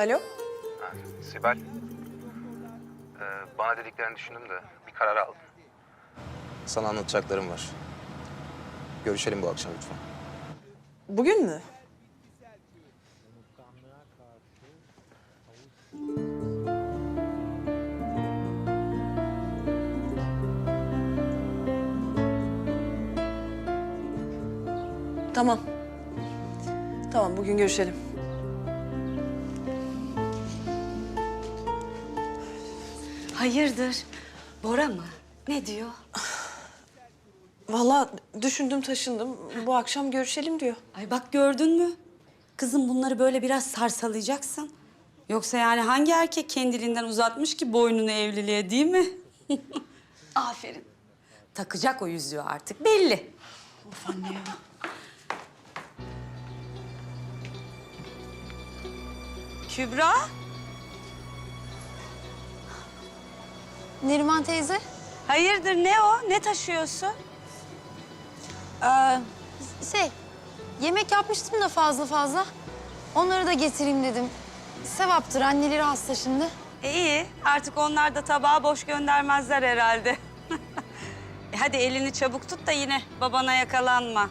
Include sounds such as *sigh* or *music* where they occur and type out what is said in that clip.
Alo? Ha, Sibel. Ee, bana dediklerini düşündüm de bir karar aldım. Sana anlatacaklarım var. Görüşelim bu akşam lütfen. Bugün mü? Tamam. Tamam bugün görüşelim. Hayırdır? Bora mı? Ne diyor? Vallahi düşündüm taşındım. Bu akşam görüşelim diyor. Ay bak gördün mü? Kızım bunları böyle biraz sarsalayacaksın. Yoksa yani hangi erkek kendiliğinden uzatmış ki boynunu evliliğe değil mi? *laughs* Aferin. Takacak o yüzüğü artık belli. Of anne ya. Kübra? Neriman teyze, Hayırdır ne o? Ne taşıyorsun? eee, şey, yemek yapmıştım da fazla fazla. Onları da getireyim dedim. Sevaptır, anneleri hasta şimdi. E iyi. Artık onlar da tabağı boş göndermezler herhalde. *laughs* e hadi elini çabuk tut da yine babana yakalanma.